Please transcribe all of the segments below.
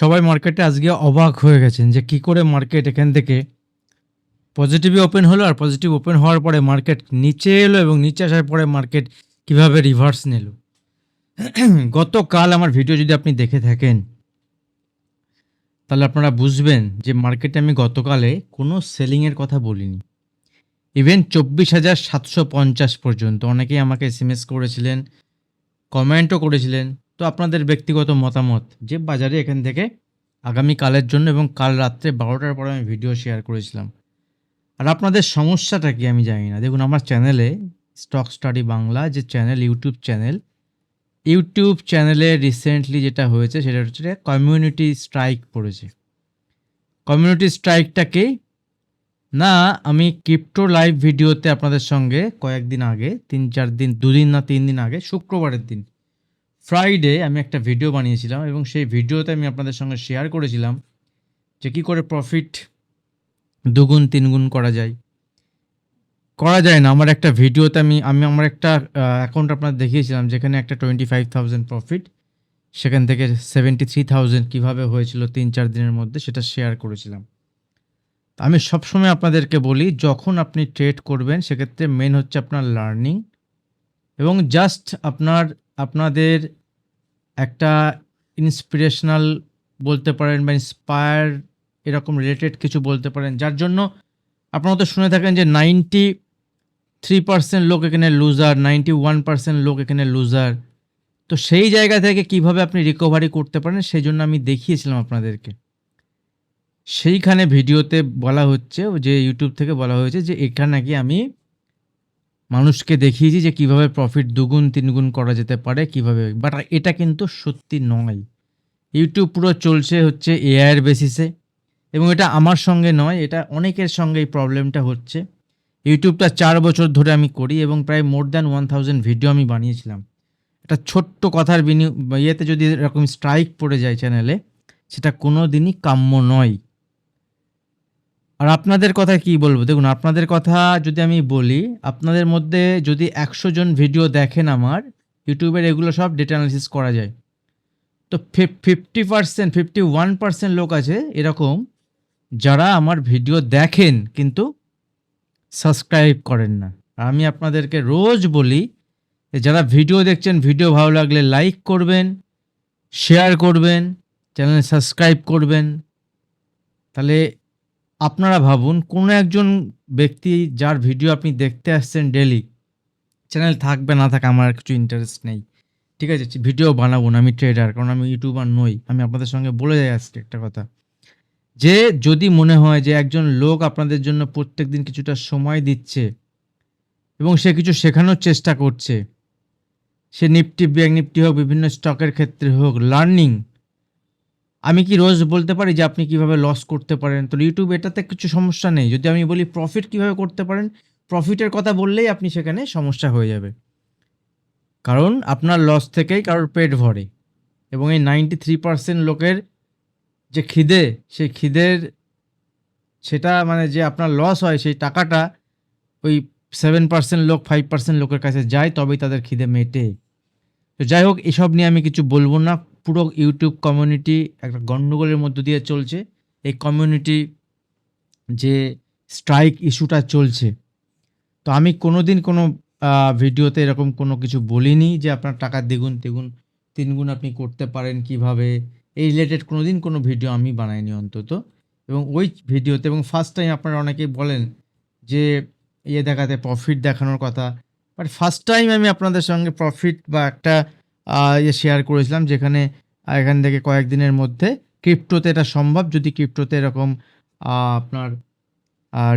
সবাই মার্কেটে আজকে অবাক হয়ে গেছেন যে কি করে মার্কেট এখান থেকে পজিটিভই ওপেন হলো আর পজিটিভ ওপেন হওয়ার পরে মার্কেট নিচে এলো এবং নিচে আসার পরে মার্কেট কীভাবে রিভার্স নিল। গতকাল আমার ভিডিও যদি আপনি দেখে থাকেন, তাহলে আপনারা বুঝবেন যে মার্কেটে আমি গতকালে কোনো সেলিংয়ের কথা বলিনি। ইভেন চব্বিশ হাজার সাতশো পঞ্চাশ পর্যন্ত অনেকেই আমাকে এস করেছিলেন কমেন্টও করেছিলেন। তো আপনাদের ব্যক্তিগত মতামত যে বাজারে এখান থেকে আগামী কালের জন্য এবং কাল রাত্রে বারোটার পরে আমি ভিডিও শেয়ার করেছিলাম। আর আপনাদের সমস্যাটা কি আমি জানি না। দেখুন, আমার চ্যানেলে স্টক স্টাডি বাংলা যে চ্যানেল ইউটিউব চ্যানেল ইউটিউব চ্যানেলে রিসেন্টলি যেটা হয়েছে সেটা হচ্ছে কমিউনিটি স্ট্রাইক পড়েছে। কমিউনিটি স্ট্রাইকটাকে না, আমি ক্রিপ্টো লাইভ ভিডিওতে আপনাদের সঙ্গে কয়েকদিন আগে, তিন চার দিন, দুদিন না তিন দিন আগে, শুক্রবারের দিন ফ্রাইডে আমি একটা ভিডিও বানিয়েছিলাম এবং সেই ভিডিওতে আমি আপনাদের সঙ্গে শেয়ার করেছিলাম যে কী করে প্রফিট দুগুণ, তিনগুণ করা যায়। করা যায় না। আমার একটা ভিডিওতে আমি আমি আমার একটা অ্যাকাউন্ট আপনার দেখিয়েছিলাম যেখানে একটা টোয়েন্টি ফাইভ থাউজেন্ড প্রফিট সেখান থেকে সেভেন্টি থ্রি থাউজেন্ড কীভাবে হয়েছিল তিন, চার দিনের মধ্যে সেটা শেয়ার করেছিলাম। আমি সবসময় আপনাদেরকে বলি, যখন আপনি ট্রেড করবেন, সেক্ষেত্রে মেন হচ্ছে আপনার লার্নিং এবং জাস্ট আপনার, আপনাদের একটা ইন্সপিরেশনাল বলতে পারেন বা ইন্সপায়ার এরকম রিলেটেড কিছু বলতে পারেন, যার জন্য আপনারা তো শুনে থাকেন যে নাইনটি থ্রি পার্সেন্ট লোক এখানে লুজার নাইনটি ওয়ান পার্সেন্ট লোক এখানে লুজার তো সেই জায়গা থেকে কীভাবে আপনি রিকভারি করতে পারেন, সেই জন্য আমি দেখিয়েছিলাম আপনাদেরকে। সেইখানে ভিডিওতে বলা হচ্ছে, যে ইউটিউব থেকে বলা হয়েছে যে এখানে নাকি আমি মানুষকে দেখিয়েছি যে কীভাবে প্রফিট দুগুণ, তিনগুণ করা যেতে পারে, কীভাবে। বাট এটা কিন্তু সত্যি নয়। ইউটিউব পুরো চলছে হচ্ছে এআইয়ের বেসিসে এবং এটা আমার সঙ্গে নয়, এটা অনেকের সঙ্গে এই প্রবলেমটা হচ্ছে। ইউটিউবটা চার বছর ধরে আমি করি এবং প্রায় more than one thousand video আমি বানিয়েছিলাম। একটা ছোট্ট কথার বিনি ইয়েতে যদি এরকম স্ট্রাইক পড়ে যায় চ্যানেলে সেটা কোনো দিনই কাম্য নয়। আর আপনাদের কথা কি বলব? দেখুন, আপনাদের কথা যদি আমি বলি, আপনাদের মধ্যে যদি একশো জন ভিডিও দেখেন আমার ইউটিউবের এগুলো সব ডেটা অ্যানালিসিস করা যায়। তো fifty percent fifty one percent লোক আছে এরকম, যারা আমার ভিডিও দেখেন কিন্তু সাবস্ক্রাইব করেন না। আমি আপনাদেরকে রোজ বলি যারা ভিডিও দেখছেন ভিডিও ভালো লাগলে লাইক করবেন শেয়ার করবেন চ্যানেল সাবস্ক্রাইব করবেন। তাহলে আপনারা ভাবুন, কোনো একজন ব্যক্তি যার ভিডিও আপনি দেখতে আসছেন ডেলি চ্যানেল থাকবে না থাকে, আমার কিছু ইন্টারেস্ট নেই। ঠিক আছে ভিডিও বানাবো না, আমি ট্রেডার কারণ আমি ইউটিউবার নই। আমি আপনাদের সঙ্গে বলে যাই আজকে একটা কথা। যে যদি মনে হয় যে একজন লোক আপনাদের জন্য প্রত্যেক দিন কিছুটা সময় দিচ্ছে এবং সে কিছু শেখানোর চেষ্টা করছে, সে নিফটি ব্যাঙ্ক নিফটি হোক, বিভিন্ন স্টকের ক্ষেত্রে হোক লার্নিং আমি কি রোজ বলতে পারি যে আপনি কীভাবে লস করতে পারেন? তো ইউটিউব এটাতে কিছু সমস্যা নেই। যদি আমি বলি প্রফিট কীভাবে করতে পারেন প্রফিটের কথা বললেই আপনি সেখানে সমস্যা হয়ে যাবে। কারণ আপনার লস থেকেই কারোর পেট ভরে এবং এই নাইনটি থ্রি পার্সেন্ট লোকের যে খিদে, সেই খিদের সেটা মানে যে আপনার লস হয়, সেই টাকাটা ওই সেভেন পার্সেন্ট লোক ফাইভ পার্সেন্ট লোকের কাছে যায়, তবেই তাদের খিদে মেটে। তো যাই হোক, এসব নিয়ে আমি কিছু বলব না। পুরো ইউটিউব কমিউনিটি একটা গণ্ডগোলের মধ্য দিয়ে চলছে। এই কমিউনিটি যে স্ট্রাইক ইস্যুটা চলছে। তো আমি কোনো দিন কোনো ভিডিওতে এরকম কোনো কিছু বলিনি যে আপনার টাকা দ্বিগুণ, তিগুণ, তিনগুণ আপনি করতে পারেন কীভাবে। এই রিলেটেড কোনো দিন কোনো ভিডিও আমি বানাইনি অন্তত। এবং ওই ভিডিওতে এবং ফার্স্ট টাইম আপনারা অনেকেই বলেন যে ইয়ে দেখাতে প্রফিট দেখানোর কথা। বাট ফার্স্ট টাইম আমি আপনাদের সঙ্গে প্রফিট বা একটা শেয়ার করেছিলাম যেখানে এখান থেকে কয়েকদিনের মধ্যে ক্রিপ্টোতে এটা সম্ভব। যদি ক্রিপ্টোতে এরকম আপনার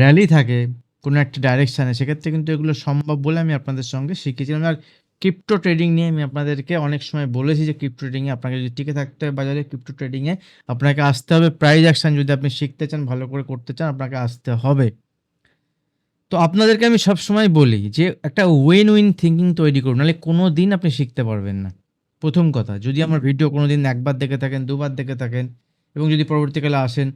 র্যালি থাকে কোনো একটা ডাইরেকশানে সেক্ষেত্রে কিন্তু এগুলো সম্ভব বলে আমি আপনাদের সঙ্গে শিখেছিলাম আর ক্রিপ্টো ট্রেডিং নিয়ে আমি আপনাদেরকে অনেক সময় বলেছি যে ক্রিপ্টো ট্রেডিংয়ে আপনাকে যদি টিকে থাকতে হয় বাজারে ক্রিপ্টো ট্রেডিংয়ে আপনাকে আসতে হবে। প্রাইজ অ্যাকশান যদি আপনি শিখতে চান, ভালো করে করতে চান, আপনাকে আসতে হবে। তো আপনাদেরকে আমি সবসময় বলি যে একটা উইন উইন থিঙ্কিং তৈরি করুন, নাহলে কোনো দিন আপনি শিখতে পারবেন না। প্রথম কথা, যদি আমার ভিডিও কোনো দিন একবার দেখে থাকেন, দুবার দেখে থাকেন, এবং যদি পরবর্তীকালে আসেন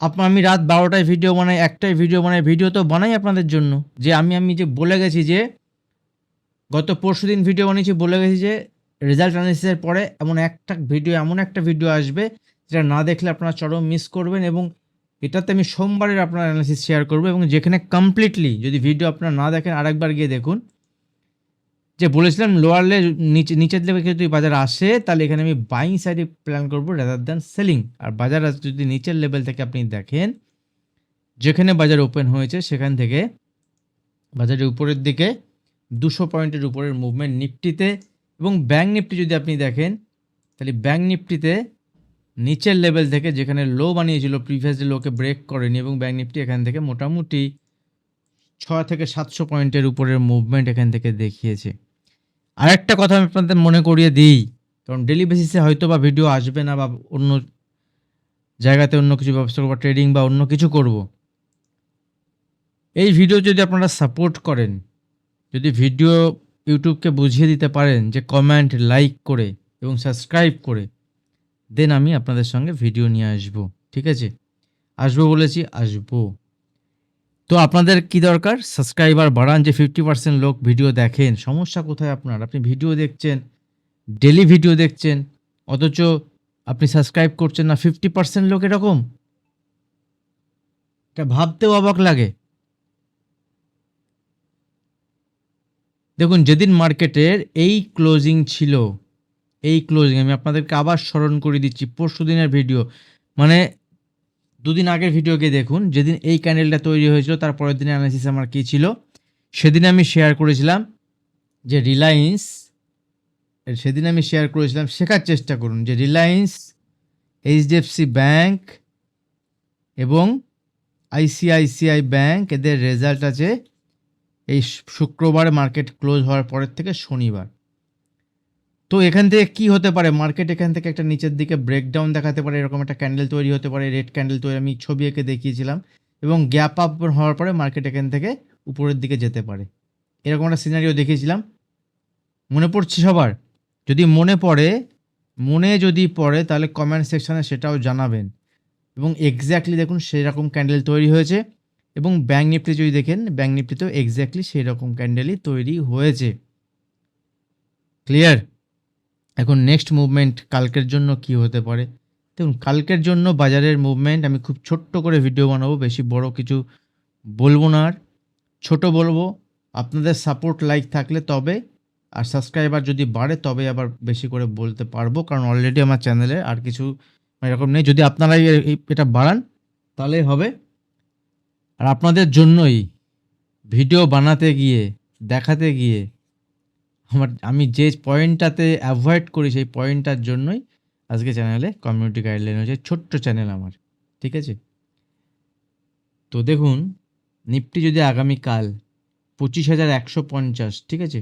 আপনার আমি রাত বারোটায় ভিডিও বানাই একটাই ভিডিও বানাই, ভিডিও তো বানাই আপনাদের জন্য। যে আমি আমি যে বলে গেছি যে, গত পরশু দিন ভিডিও বানিয়েছি, বলে গেছি যে রেজাল্ট অ্যানালিসিসের পরে এমন একটা ভিডিও, এমন একটা ভিডিও আসবে, যেটা না দেখলে আপনারা চরম মিস করবেন, এবং এটাতে আমি সোমবারের আপনার অ্যানালিসিস শেয়ার করব, এবং যেখানে কমপ্লিটলি যদি ভিডিও আপনারা না দেখেন, আরেকবার গিয়ে দেখুন যে বলেছিলাম লোয়ার লে নিচে, নিচের লেভেল যদি বাজার আসে, তাহলে এখানে আমি বাইং সাইডে প্ল্যান করব রাদার দ্যান সেলিং আর বাজার যদি নিচের লেভেল থেকে আপনি দেখেন, যেখানে বাজার ওপেন হয়েছে, সেখান থেকে বাজারের উপরের দিকে দুশো পয়েন্টের উপরের মুভমেন্ট নিফটিতে এবং ব্যাঙ্ক নিফটি যদি আপনি দেখেন, তাহলে ব্যাঙ্ক নিফটিতে নিচের লেভেল থেকে যেখানে লো বানিয়েছিল প্রিভিয়াস লোকে ব্রেক করেনি এবং ব্যাঙ্ক নিফটি এখান থেকে মোটামুটি ছ থেকে সাতশো পয়েন্টের উপরের মুভমেন্ট এখান থেকে দেখিয়েছে। আরেকটা কথা আমি আপনাদের মনে করিয়ে দিই, কারণ ডেলি বেসিসে হয়তো বা ভিডিও আসবে না বা অন্য জায়গাতে অন্য কিছু ব্যবস্থা করব ট্রেডিং বা অন্য কিছু করব। এই ভিডিও যদি আপনারা সাপোর্ট করেন, যদি ভিডিও ইউটিউবকে বুঝিয়ে দিতে পারেন যে কমেন্ট লাইক করে এবং সাবস্ক্রাইব করে দেন আমি আপনাদের সঙ্গে ভিডিও নিয়ে আসব, ঠিক আছে? আসব বলেছি, আসব। তো আপনাদের কি দরকার? সাবস্ক্রাইবার বাড়ান, যে ফিফটি পার্সেন্ট লোক ভিডিও দেখেন। সমস্যা কোথায় আপনার? আপনি ভিডিও দেখছেন ডেলি ভিডিও দেখছেন, অথচ আপনি সাবস্ক্রাইব করছেন না ফিফটি পার্সেন্ট লোক এরকম? এটা ভাবতেও অবাক লাগে। দেখুন, যেদিন মার্কেটের এই ক্লোজিং ছিল, এই ক্লোজিং আমি আপনাদেরকে আবার স্মরণ করে দিচ্ছি পরশু দিনের ভিডিও মানে দুদিন আগের ভিডিওকে দেখুন। যেদিন এই ক্যান্ডেলটা তৈরি হয়েছিল, তার পরের দিনের অ্যানালিসিস আমার কী ছিল? সেদিন আমি শেয়ার করেছিলাম যে রিলায়েন্স সেদিন আমি শেয়ার করেছিলাম, শেখার চেষ্টা করুন যে রিলায়েন্স এইচডিএফসি ব্যাংক এবং আইসিআইসিআই ব্যাংক এদের রেজাল্ট আছে এই শুক্রবার মার্কেট ক্লোজ হওয়ার পরের থেকে শনিবার। তো এখান থেকে কি হতে পারে? মার্কেট এখান থেকে একটা নিচের দিকে ব্রেকডাউন দেখাতে পারে, এরকম একটা ক্যান্ডেল তৈরি হতে পারে রেড ক্যান্ডেল তৈরি, আমি ছবি এঁকে দেখিয়েছিলাম। এবং গ্যাপ আপ হওয়ার পরে মার্কেট এখান থেকে উপরের দিকে যেতে পারে। এরকম একটা সিনারিও দেখিয়েছিলাম। মনে পড়ছে সবার? যদি মনে পড়ে, মনে যদি পড়ে, তাহলে কমেন্ট সেকশানে সেটাও জানাবেন। এবং এক্স্যাক্টলি দেখুন সেরকম ক্যান্ডেল তৈরি হয়েছে। এবং ব্যাঙ্ক নিফটি যদি দেখেন ব্যাঙ্ক নিফটিতেও এক্স্যাক্টলি সেই রকম ক্যান্ডেলই তৈরি হয়েছে। ক্লিয়ার এখন নেক্সট মুভমেন্ট কালকের জন্য কি হতে পারে? দেখুন, কালকের জন্য বাজারের মুভমেন্ট আমি খুব ছোট্ট করে ভিডিও বানাবো, বেশি বড় কিছু বলব না আর। ছোট বলব, আপনাদের সাপোর্ট লাইক থাকলে তবে, আর সাবস্ক্রাইবার যদি বাড়ে, তবে আবার বেশি করে বলতে পারব, কারণ অলরেডি আমার চ্যানেলে আর কিছু এরকম নেই। যদি আপনারা এ- এই- এটা বাড়ান তাহলে হবে। আর আপনাদের জন্যই ভিডিও বানাতে গিয়ে, দেখাতে গিয়ে আমার, আমি যে পয়েন্টটাতে অ্যাভয়েড করি সেই পয়েন্টটার জন্যই আজকে চ্যানেলে কমিউনিটি গাইডলাইন হয়েছে, ছোট্ট চ্যানেল আমার, ঠিক আছে? তো দেখুন নিফটি যদি আগামীকাল পঁচিশ হাজার একশো পঞ্চাশ, ঠিক আছে?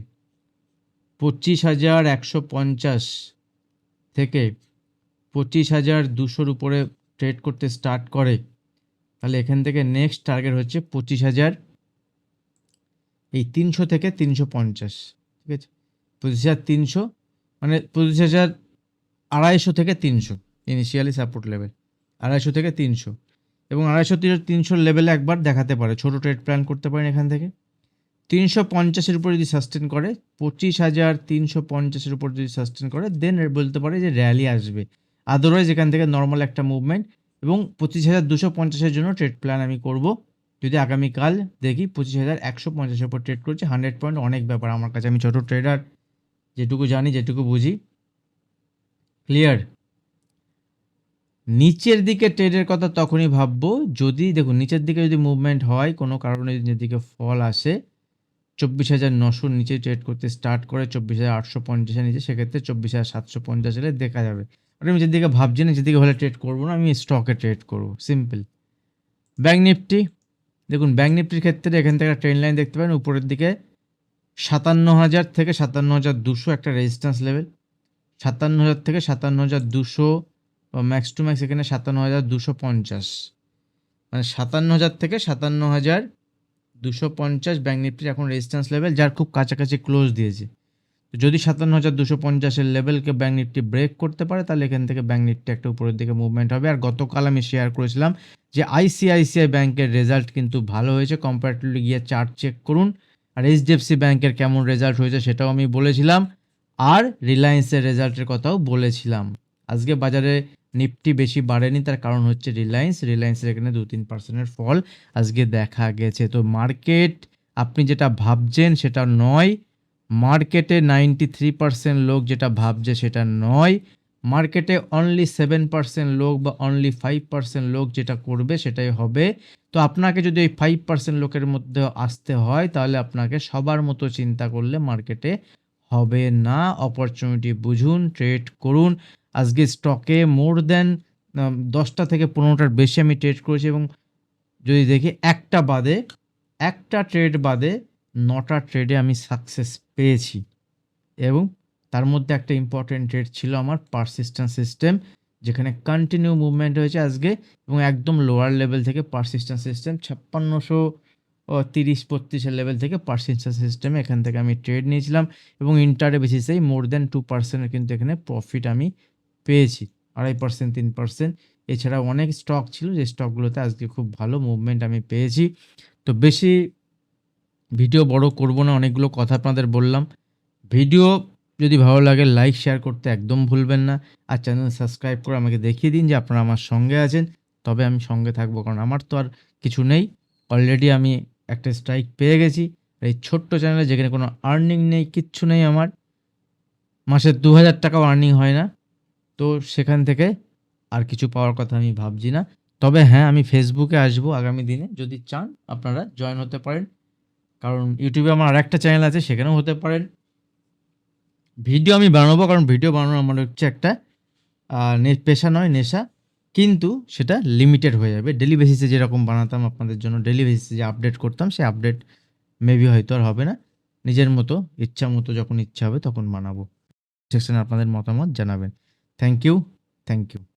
পঁচিশ হাজার একশো পঞ্চাশ থেকে পঁচিশ হাজার দুশোর উপরে ট্রেড করতে স্টার্ট করে, তাহলে এখান থেকে নেক্সট টার্গেট হচ্ছে পঁচিশ হাজার এই তিনশো থেকে তিনশো পঞ্চাশ। ঠিক আছে? পঁচিশ হাজার তিনশো মানে পঁচিশ হাজার আড়াইশো থেকে তিনশো ইনিশিয়ালি সাপোর্ট লেভেল আড়াইশো থেকে তিনশো। এবং আড়াইশো থেকে তিনশোর লেভেলে একবার দেখাতে পারে, ছোটো ট্রেড প্ল্যান করতে পারেন এখান থেকে। তিনশো পঞ্চাশের উপর যদি সাস্টেন করে, পঁচিশ হাজার তিনশো পঞ্চাশের উপর যদি সাস্টেন করে দেন বলতে পারে যে র্যালি আসবে। আদারওয়াইজ এখান থেকে নর্মাল একটা মুভমেন্ট এবং পঁচিশ হাজার দুশো পঞ্চাশের জন্য ট্রেড প্ল্যান আমি করব। যদি আগামীকাল দেখি পঁচিশ হাজার একশো পঞ্চাশের উপর ট্রেড করছি হান্ড্রেড পয়েন্ট অনেক ব্যাপার আমার কাছে। আমি ছোটো ট্রেডার যেটুকু জানি, যেটুকু বুঝি। ক্লিয়ার নিচের দিকে ট্রেডের কথা তখনই ভাববো, যদি দেখুন, নিচের দিকে যদি মুভমেন্ট হয়, কোনো কারণে নিচের দিকে ফল আসে, চব্বিশ হাজার নশোর নিচে ট্রেড করতে স্টার্ট করে, চব্বিশ হাজার আটশো পঞ্চাশের নিচে, সেক্ষেত্রে চব্বিশ হাজার সাতশো পঞ্চাশ হলে দেখা যাবে। আর আমি যেদিকে ভাবছি না, যেদিকে হলে ট্রেড করব না, আমি স্টকে ট্রেড করব। সিম্পল ব্যাঙ্ক নিফটি দেখুন ব্যাঙ্ক নিফটির ক্ষেত্রে এখান থেকে ট্রেন লাইন দেখতে পারেন, উপরের দিকে সাতান্ন হাজার থেকে সাতান্ন হাজার দুশো একটা রেজিস্ট্যান্স লেভেল সাতান্ন হাজার থেকে সাতান্ন হাজার দুশো, বা ম্যাক্স টু ম্যাক্স এখানে সাতান্ন হাজার দুশো পঞ্চাশ। মানে সাতান্ন হাজার থেকে সাতান্ন হাজার দুশো পঞ্চাশ ব্যাঙ্ক নিফটির এখন রেজিস্ট্যান্স লেভেল যার খুব কাছাকাছি ক্লোজ দিয়েছে। তো যদি সাতান্ন হাজার দুশো পঞ্চাশের লেভেলকে ব্যাঙ্ক নিফটি ব্রেক করতে পারে, তাহলে এখান থেকে ব্যাঙ্ক নিফটি একটা উপরের দিকে মুভমেন্ট হবে। আর গতকাল আমি শেয়ার করেছিলাম যে আইসিআইসিআই ব্যাংকের রেজাল্ট কিন্তু ভালো হয়েছে কম্পারেটিভলি গিয়ে চার্ট চেক করুন। আর এইচডিএফসি ব্যাংকের কেমন রেজাল্ট হয়েছে সেটাও আমি বলেছিলাম। আর রিলায়েন্সের রেজাল্টের কথাও বলেছিলাম। আজকে বাজারে নিফটি বেশি বাড়েনি, তার কারণ হচ্ছে রিলায়েন্স রিলায়েন্সের এখানে দু তিন পার্সেন্টের ফল আজকে দেখা গেছে। তো মার্কেট আপনি যেটা ভাবছেন সেটা নয়। মার্কেটে নাইনটি থ্রি পার্সেন্ট লোক যেটা ভাবছে সেটা নয়। মার্কেটে অনলি সেভেন পার্সেন্ট লোক বা অনলি ফাইভ পার্সেন্ট লোক যেটা করবে সেটাই হবে। তো আপনাকে যদি ওই ফাইভ পার্সেন্ট লোকের মধ্যে আসতে হয়, তাহলে আপনাকে সবার মতো চিন্তা করলে মার্কেটে হবে না। অপরচুনিটি বুঝুন ট্রেড করুন। আজকে স্টকে মোর দেন দশটা থেকে পনেরোটার বেশি আমি ট্রেড করেছি এবং যদি দেখি একটা বাদে, একটা ট্রেড বাদে নটা ট্রেডে আমি সাকসেস পেয়েছি। এবং তার মধ্যে একটা ইম্পর্টেন্ট ট্রেড ছিল আমার পারসিস্টেন্ট সিস্টেম যেখানে কন্টিনিউ মুভমেন্ট হয়েছে আজকে এবং একদম লোয়ার লেভেল থেকে পারসিস্টেন্ট সিস্টেম ছাপ্পান্নশো, ও, তিরিশ, বত্রিশের লেভেল থেকে পারসিস্টেন্ট সিস্টেমে এখান থেকে আমি ট্রেড নিয়েছিলাম এবং ইন্টারে বেসিসেই মোর দ্যান টু পার্সেন্টের কিন্তু এখানে প্রফিট আমি পেয়েছি, আড়াই পার্সেন্ট তিন পার্সেন্ট এছাড়া অনেক স্টক ছিল, যে স্টকগুলোতে আজকে খুব ভালো মুভমেন্ট আমি পেয়েছি। তো বেশি ভিডিও বড় করব না, অনেকগুলো কথা আপনাদের বললাম। ভিডিও যদি ভালো লাগে লাইক শেয়ার করতে একদম ভুলবেন না। আর চ্যানেল সাবস্ক্রাইব করে আমাকে দেখিয়ে দিন যে আপনারা আমার সঙ্গে আছেন। তবে আমি সঙ্গে থাকব, কারণ আমার তো আর কিছু নেই। অলরেডি আমি একটা স্ট্রাইক পেয়ে গেছি। এই ছোট্ট চ্যানেলে যেখানে কোনো আর্নিং নেই, কিচ্ছু নেই আমার। মাসে দু হাজার টাকাও আর্নিং হয় না। তো সেখান থেকে আর কিছু পাওয়ার কথা আমি ভাবছি না। তবে হ্যাঁ আমি ফেসবুকে আসব আগামী দিনে। যদি চান, আপনারা জয়েন হতে পারেন। কারণ ইউটিউবে আমার আর একটা চ্যানেল আছে, সেখানেও হতে পারেন। ভিডিও আমি বানাবো, কারণ ভিডিও বানানো আমার হচ্ছে একটা পেশা নয়, নেশা। কিন্তু সেটা লিমিটেড হয়ে যাবে। ডেলি বেসিসে যেরকম বানাতাম আপনাদের জন্য ডেলি বেসিসে যে আপডেট করতাম সে আপডেট মেবি হয়তো আর হবে না। নিজের মতো, ইচ্ছা মতো যখন ইচ্ছা হবে তখন বানাবো। সেকশানে আপনাদের মতামত জানাবেন। Thank you thank you